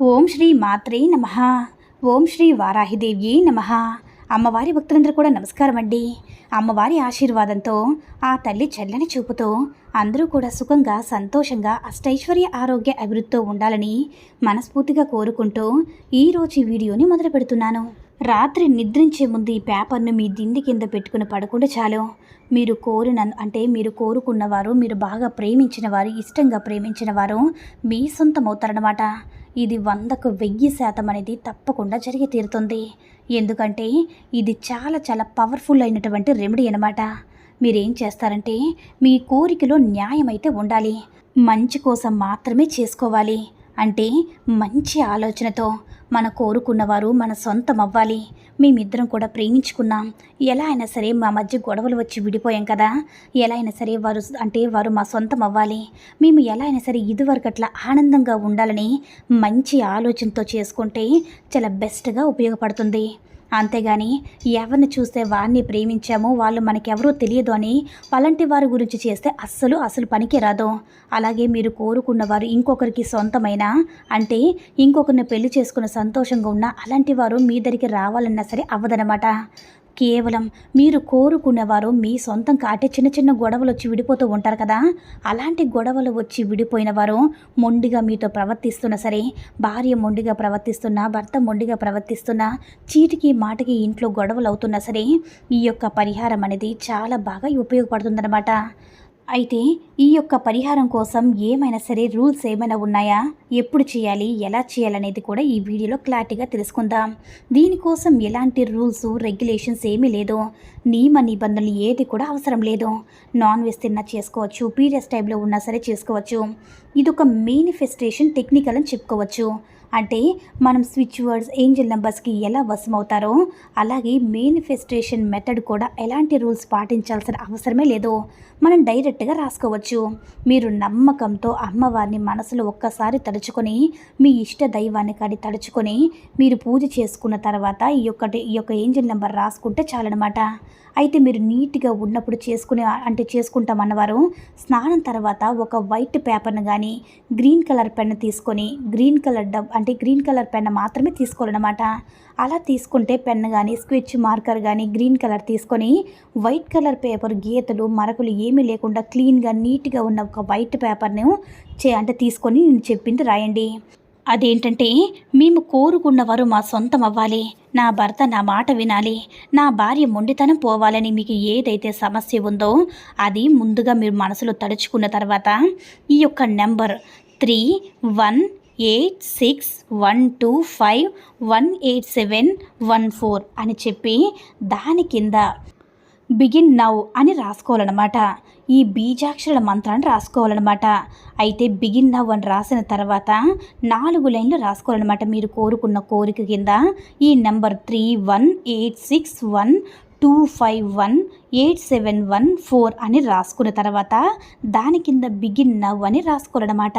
ఓం శ్రీ మాత్రే నమ. ఓం శ్రీ వారాహిదేవి నమ. అమ్మవారి భక్తులందరూ కూడా నమస్కారం అండి. అమ్మవారి ఆశీర్వాదంతో ఆ తల్లి చల్లని చూపుతో అందరూ కూడా సుఖంగా సంతోషంగా అష్టైశ్వర్య ఆరోగ్య అభివృద్ధితో ఉండాలని మనస్ఫూర్తిగా కోరుకుంటూ ఈరోజు వీడియోని మొదలు పెడుతున్నాను. రాత్రి నిద్రించే ముందు ఈ పేపర్ను మీ దిండి కింద పెట్టుకుని పడుకుంటే చాలు. మీరు కోరిన అంటే మీరు కోరుకున్నవారు మీరు బాగా ప్రేమించిన వారు ఇష్టంగా ప్రేమించిన వారు మీ సొంతం అవుతారనమాట ఇది వందకు వెయ్యి శాతం అనేది తప్పకుండా జరిగి తీరుతుంది. ఎందుకంటే ఇది చాలా చాలా పవర్ఫుల్ అయినటువంటి రెమెడీ అనమాట మీరేం చేస్తారంటే మీ కోరికలో న్యాయం అయితే ఉండాలి. మంచి కోసం మాత్రమే చేసుకోవాలి. అంటే మంచి ఆలోచనతో మన కోరుకున్నవారు మన సొంతం అవ్వాలి మేమిద్దరం కూడా ప్రేమించుకున్నాం. ఎలా అయినా సరే మా మధ్య గొడవలు వచ్చి విడిపోయాం కదా. ఎలా అయినా సరే వారు అంటే వారు మా సొంతం అవ్వాలి మేము ఎలా అయినా సరే ఇదివరకు అట్లా ఆనందంగా ఉండాలని మంచి ఆలోచనతో చేసుకుంటే చాలా బెస్ట్గా ఉపయోగపడుతుంది. అంతేగాని ఎవరిని చూస్తే వారిని ప్రేమించామో వాళ్ళు మనకెవరో తెలియదు అని అలాంటి వారి గురించి చేస్తే అస్సలు అసలు పనికి రాదు. అలాగే మీరు కోరుకున్న వారు ఇంకొకరికి సొంతమైన? అంటే ఇంకొకరిని పెళ్ళి చేసుకున్న సంతోషంగా ఉన్న అలాంటి వారు మీ దగ్గరికి రావాలన్నా సరే అవ్వదనమాట కేవలం మీరు కోరుకునేవారు మీ సొంతం కాటే చిన్న చిన్న గొడవలు వచ్చి విడిపోతూ ఉంటారు కదా. అలాంటి గొడవలు వచ్చి విడిపోయిన వారు మొండిగా మీతో ప్రవర్తిస్తున్నా సరే భార్య మొండిగా ప్రవర్తిస్తున్నా భర్త మొండిగా ప్రవర్తిస్తున్నా చీటికి మాటికి ఇంట్లో గొడవలు అవుతున్నా సరే ఈ యొక్క పరిహారం అనేది చాలా బాగా ఉపయోగపడుతుందన్నమాట. అయితే ఈ యొక్క పరిహారం కోసం ఏమైనా సరే రూల్స్ ఏమైనా ఉన్నాయా? ఎప్పుడు చేయాలి? ఎలా చేయాలనేది కూడా ఈ వీడియోలో క్లారిటీగా తెలుసుకుందాం. దీనికోసం ఎలాంటి రూల్స్ రెగ్యులేషన్స్ ఏమీ లేదు. నియమ నిబంధనలు ఏది కూడా అవసరం లేదు. నాన్ వెజ్ తిన్నా చేసుకోవచ్చు. పీరియడ్స్ టైంలో ఉన్నా సరే చేసుకోవచ్చు. ఇది ఒక మేనిఫెస్టేషన్ టెక్నికల్ అని చెప్పుకోవచ్చు. అంటే మనం స్విచ్ వర్డ్స్ ఏంజిల్ నెంబర్స్కి ఎలా వశమవుతారో అలాగే మేనిఫెస్టేషన్ మెథడ్ కూడా ఎలాంటి రూల్స్ పాటించాల్సిన అవసరమే లేదు మనం డైరెక్ట్గా రాసుకోవచ్చు. మీరు నమ్మకంతో అమ్మవారిని మనసులో ఒక్కసారి తలుచుకొని మీ ఇష్ట దైవాన్ని కానీ తలుచుకొని మీరు పూజ చేసుకున్న తర్వాత ఈ యొక్క ఈ యొక్క ఏంజిల్ నెంబర్ రాసుకుంటే చాలన్నమాట. అయితే మీరు నీట్గా ఉన్నప్పుడు చేసుకునే అంటే చేసుకుంటామన్నవారు స్నానం తర్వాత ఒక వైట్ పేపర్ను కానీ గ్రీన్ కలర్ పెన్ తీసుకొని గ్రీన్ కలర్ డబ్ అంటే గ్రీన్ కలర్ పెన్ మాత్రమే తీసుకోవాలన్నమాట. అలా తీసుకుంటే పెన్ కానీ స్క్విచ్ మార్కర్ కానీ గ్రీన్ కలర్ తీసుకొని వైట్ కలర్ పేపర్ గీతలు మరకలు ఏమీ లేకుండా క్లీన్గా నీట్గా ఉన్న ఒక వైట్ పేపర్ను చే అంటే తీసుకొని నేను చెప్పింది రాయండి. అదేంటంటే మేము కోరుకున్నవారు మా సొంతం అవ్వాలి. నా భర్త నా మాట వినాలి. నా భార్య మొండితనం పోవాలని మీకు ఏదైతే సమస్య ఉందో అది ముందుగా మీరు మనసులో తడుచుకున్న తర్వాత ఈ యొక్క number three one eight six one two five one eight seven one four అని చెప్పి దాని కింద బిగిన్ నౌ అని రాసుకోవాలన్నమాట. ఈ బీజాక్షరాల మంత్రాన్ని రాసుకోవాలన్నమాట. అయితే బిగిన్ నవ్ అని రాసిన తర్వాత నాలుగు లైన్లు రాసుకోవాలన్నమాట మీరు కోరుకున్న కోరిక కింద. ఈ number three one eight six one two five one eight seven one four అని రాసుకున్న తర్వాత దాని కింద బిగిన్ నవ్ అని రాసుకోరనమాట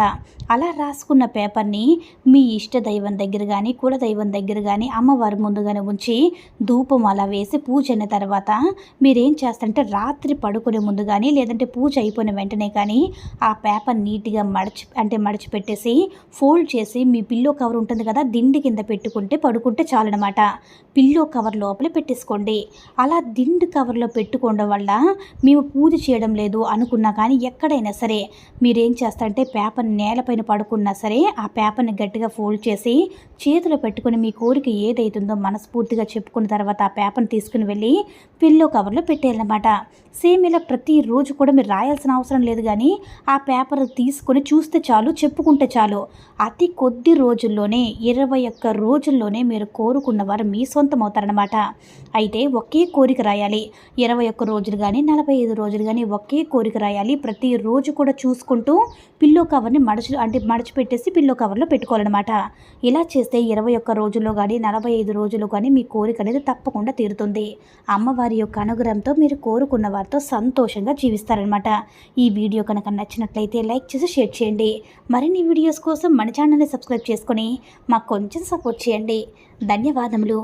అలా రాసుకున్న పేపర్ని మీ ఇష్ట దైవం దగ్గర కానీ కుల దైవం దగ్గర కానీ అమ్మవారి ముందుగానే ఉంచి ధూపం అలా వేసి పూజ అయిన తర్వాత మీరేం చేస్తారంటే రాత్రి పడుకునే ముందు కానీ లేదంటే పూజ అయిపోయిన వెంటనే కానీ ఆ పేపర్ నీట్గా మడిచి అంటే మడిచిపెట్టేసి ఫోల్డ్ చేసి మీ పిల్లో కవర్ ఉంటుంది కదా దిండి కింద పెట్టుకుంటే పడుకుంటే చాలన్నమాట. పిల్లో కవర్ లోపల పెట్టేసుకోండి. అలా దిండు కవర్లో పెట్టు పెట్టుకోవడం వల్ల మేము పూజ చేయడం లేదు అనుకున్నా కానీ ఎక్కడైనా సరే మీరేం చేస్తారంటే పేపర్ని నేలపైన పడుకున్నా సరే ఆ పేపర్ని గట్టిగా ఫోల్డ్ చేసి చేతిలో పెట్టుకుని మీ కోరిక ఏదైతుందో మనస్ఫూర్తిగా చెప్పుకున్న తర్వాత ఆ పేపర్ని తీసుకుని వెళ్ళి పిల్లో కవర్లో పెట్టేయాలన్నమాట. సేమ్ ఇలా ప్రతిరోజు కూడా మీరు రాయాల్సిన అవసరం లేదు కానీ ఆ పేపర్ తీసుకొని చూస్తే చాలు చెప్పుకుంటే చాలు. అతి కొద్ది రోజుల్లోనే ఇరవై ఒక్క రోజుల్లోనే మీరు కోరుకున్న వారు మీ సొంతం అవుతారనమాట అయితే ఒకే కోరిక రాయాలి. ఇరవై ఒక్క రోజులు కానీ నలభై ఐదు రోజులు కానీ ఒకే కోరిక రాయాలి. ప్రతిరోజు కూడా చూసుకుంటూ పిల్లో కవర్ని మడచి అంటే మడచిపెట్టేసి పిల్లో కవర్లో పెట్టుకోవాలన్నమాట. ఇలా చేస్తే ఇరవై ఒక్క రోజుల్లో కానీ నలభై ఐదు రోజులు కానీ మీ కోరిక అనేది తప్పకుండా తీరుతుంది. అమ్మవారి యొక్క అనుగ్రహంతో మీరు కోరుకున్న వారితో సంతోషంగా జీవిస్తారనమాట ఈ వీడియో కనుక నచ్చినట్లయితే లైక్ చేసి షేర్ చేయండి. మరిన్ని వీడియోస్ కోసం మన ఛానల్ని సబ్స్క్రైబ్ చేసుకొని మాకు కొంచెం సపోర్ట్ చేయండి. ధన్యవాదములు.